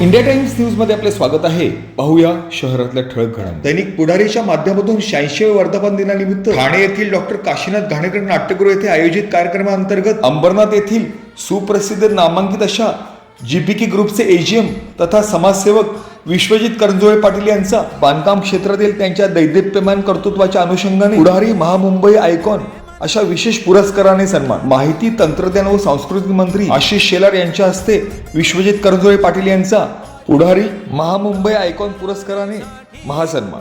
India times न्यूजमध्ये आपले स्वागत आहे. पाहूया शहरातल्या ठळक घडामोडी. दैनिक पुढारीच्या माध्यमातून शहाऐंशी वर्धापन दिनानिमित्त ठाणे येथील डॉक्टर काशीनाथ घाणेकर नाट्यगृह येथे आयोजित कार्यक्रमाअंतर्गत अंबरनाथ येथील सुप्रसिद्ध नामांकित अशा जीपीके ग्रुपचे एजीएम तथा समाजसेवक विश्वजित करंजोळे पाटील यांचा बांधकाम क्षेत्रातील त्यांच्या दैदिप्यमान कर्तृत्वाच्या अनुषंगाने पुढारी महामुंबई आयकॉन अशा विशेष पुरस्काराने सन्मान. माहिती तंत्रज्ञान व सांस्कृतिक मंत्री आशिष शेलार यांच्या हस्ते विश्वजित करजोळे पाटील यांचा पुढारी महामुंबई आयकॉन पुरस्काराने महासन्मान.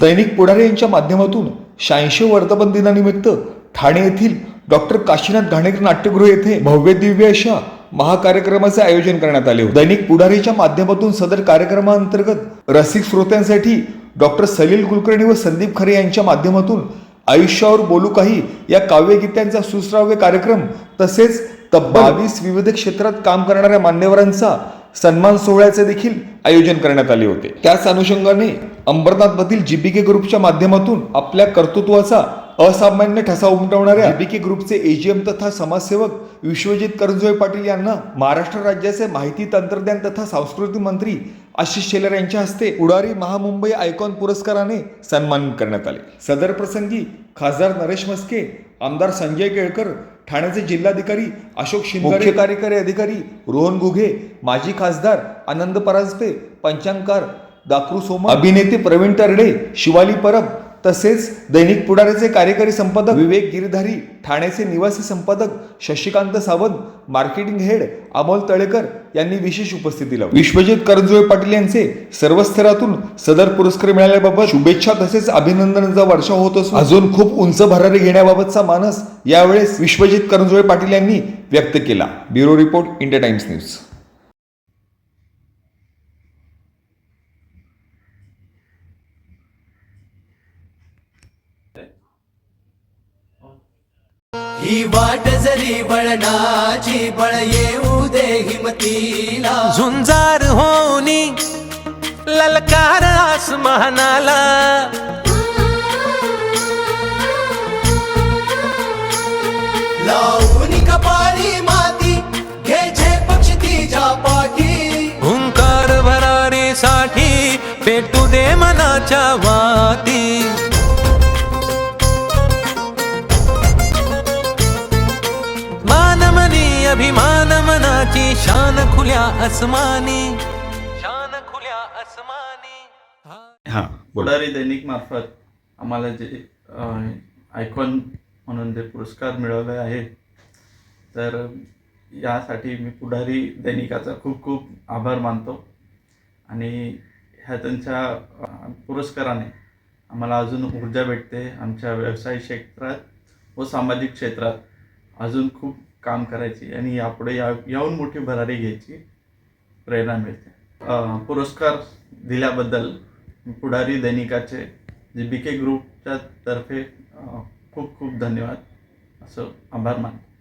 दैनिक पुढारी यांच्या माध्यमातून शहाऐंशी वर्धापन दिनानिमित्त ठाणे येथील डॉक्टर काशीनाथ घाणेकर नाट्यगृह येथे भव्य दिव्य अशा महाकार्यक्रमाचे आयोजन करण्यात आले होते. दैनिक पुढारीच्या माध्यमातून सदर कार्यक्रमाअंतर्गत रसिक श्रोत्यांसाठी डॉक्टर सलील कुलकर्णी व संदीप खरे यांच्या माध्यमातून आयुष्यावर बोलू काही या काव्यगीतांचा सुश्राव्य कार्यक्रम तसेच बावीस विविध क्षेत्रात काम करणाऱ्या मान्यवरांचा सन्मान सोहळ्याचे देखील आयोजन करण्यात आले होते. त्याच अनुषंगाने अंबरनाथमधील जीबीके ग्रुपच्या माध्यमातून आपल्या कर्तृत्वाचा असामान्य ठसा उमटवणाऱ्या जीबीके ग्रुपचे एजीएम तथा समाजसेवक विश्वजित करंजोळे पाटील यांना महाराष्ट्र राज्याचे माहिती तंत्रज्ञान तथा सांस्कृतिक मंत्री आशिष शेलार यांच्या हस्ते उडारी महामुंबई आयकॉन पुरस्काराने सन्मानित करण्यात आले. सदर प्रसंगी खासदार नरेश मस्के आमदार संजय केळकर ठाण्याचे जिल्हाधिकारी अशोक शिंदे कार्यकारी अधिकारी रोहन गुघे माजी खासदार आनंद परांजपे पंचांगकार दाकरू सोमा अभिनेते प्रवीण तरडे शिवाली परब तसेच दैनिक पुढाऱ्याचे कार्यकारी संपादक विवेक गिरधारी ठाण्याचे निवासी संपादक शशिकांत सावंत मार्केटिंग हेड अमोल तळेकर यांनी विशेष उपस्थिती लावली. विश्वजित करंजोळे पाटील यांचे सर्व स्तरातून सदर पुरस्कार मिळाल्याबाबत शुभेच्छा तसेच अभिनंदनाचा वर्षा होत असून अजून खूप उंच भरारी घेण्याबाबतचा मानस यावेळेस विश्वजित करंजोळे पाटील यांनी व्यक्त केला. Bureau report India Times news. ही वाट जरी बळणाची बळ येऊ दे हिमतीला. झुंजार होनी ललकार आसमानाला. लावून कपाळी माती घे पक्ष तिच्या पाठी. हुंकार भरारीसाठी पेटू दे मनाच्या वाती. अभिमान मनाची शान खुल्या अस्मानी शान खुल्या अस्मानी हा पुढारी दैनिक मार्फत आम्हाला जे आयकॉन म्हणून जे पुरस्कार मिळवले आहे तर यासाठी मी पुढारी दैनिकाचा खूप खूप आभार मानतो. आणि ह्या त्यांच्या पुरस्काराने आम्हाला अजून ऊर्जा भेटते आमच्या व्यवसाय क्षेत्रात व सामाजिक क्षेत्रात. अजून खूप काम करायची आणि यापुढे या याहून मोठी भरारी घ्यायची प्रेरणा मिळते. पुरस्कार दिल्याबद्दल पुढारी दैनिकाचे जे बी के ग्रुपच्या तर्फे खूप खूप धन्यवाद. असं आभार मानतो.